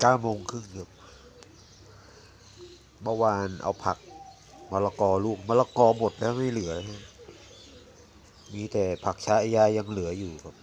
เก้าโมงครึ่งครับเมื่อวานเอาผักมะละกอลูกมะละกอหมดแล้วไม่เหลือ มีแต่ผักชะยายังเหลืออยู่ครับ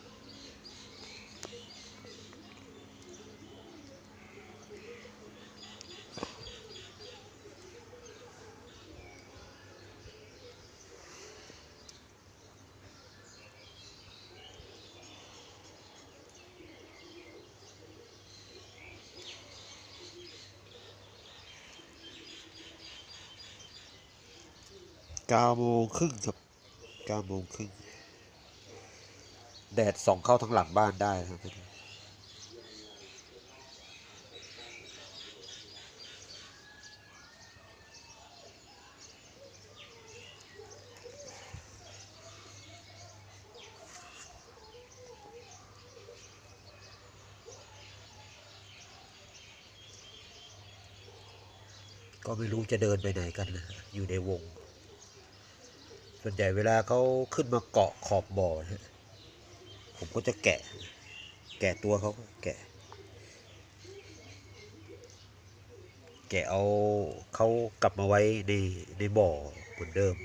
ก้าโมงครึ่งครับเก้าโมงครึ่งแดดส่องเข้าทั้งหลังบ้านได้ครับก็ไม่รู้จะเดินไปไหนกันนะ อยู่ในวง ส่วนใหญ่เวลาเขาขึ้นมาเกาะขอบบ่อนะผมก็จะแกะ แกะตัวเขาแกะ แกะเอาเขากลับมาไว้ในในบ่อเหมือนเดิม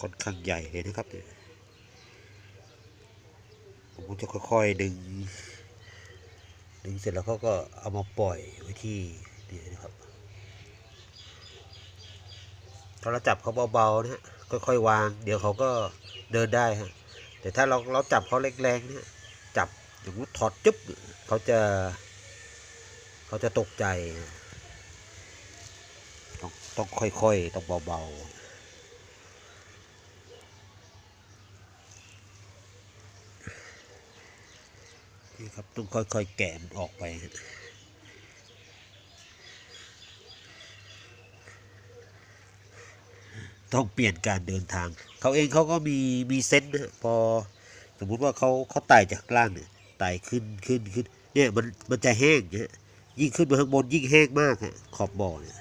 ค่อนข้างใหญ่เลยนะครับเนี่ยผมก็จะค่อยๆดึง ดึงเสร็จแล้วเขาก็เอามาปล่อยไว้ที่นี่นะครับถ้าเราจับเขาเบาๆนะฮะค่อยๆวาง เดี๋ยวเขาก็เดินได้ฮะแต่ถ้าเราเราจับเขาแรงๆเนี่ยจับอย่างนี้ถอดจุ๊บเขาจะเขาจะตกใจ ต้องต้องค่อยๆ ต้องเบาๆ นี่ครับต้องค่อยๆแกะมันออกไปต้องเปลี่ยนการเดินทาง เขาเองเขาก็มีมีเซนส์นะพอสมมุติว่าเขาเขาไต่จากล่างเนี่ยไต่ขึ้นขึ้นขึ้นเนี่ยมันมันจะแห้งนะฮะยิ่งขึ้นมาข้างบนยิ่งแห้งมากฮะขอบบ่อเนี่ย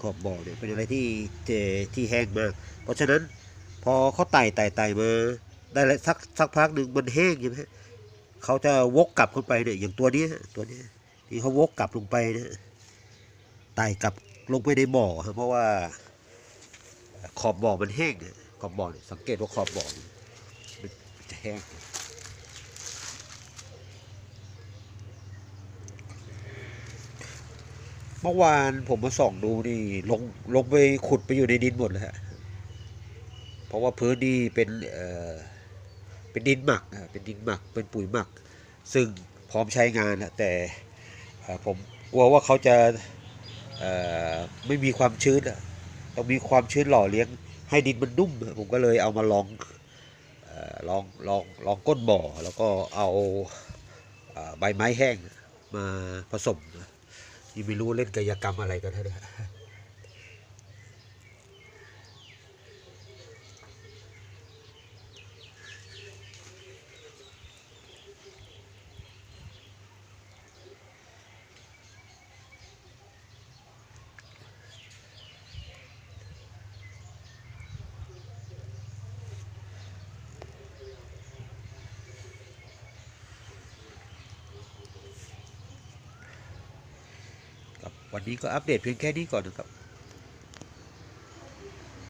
ขอบบ่อเนี่ยเป็นอะไรที่เจที่แห้งมาก เพราะฉะนั้นพอเขาไต่ไต่ไต่มาได้แล้วสักสักพักหนึ่งมันแห้งใช่ไหม เขาจะวกกลับขึ้นไปเนี่ยอย่างตัวนี้ตัวนี้ที่เขาวกกลับลงไปเนี่ยไต่กลับลงไปในบ่อครับเพราะว่าขอบบ่อมันแห้งเนี่ยขอบบ่อเนี่ยสังเกตว่าขอบบ่อมันจะแห้งเมื่อวานผมมาส่องดูนี่ลงลงไปขุดไปอยู่ในดินหมดเลยฮะเพราะว่าพื้นนี่เป็นเอ่อ เป็นดินหมักอะเป็นดินหมัก เป็นปุ๋ยหมัก ซึ่งพร้อมใช้งานแต่ผมกลัวว่าเขาจะไม่มีความชื้นต้องมีความชื้นหล่อเลี้ยงให้ดินมันนุ่ม ผมก็เลยเอามาลองลองลองลองก้นบ่อ แล้วก็เอาใบไม้แห้งมาผสมยังไม่รู้เล่นกายกรรมอะไรกันนะ วันนี้ก็อัปเดตเพียงแค่นี้ก่อนนะครับ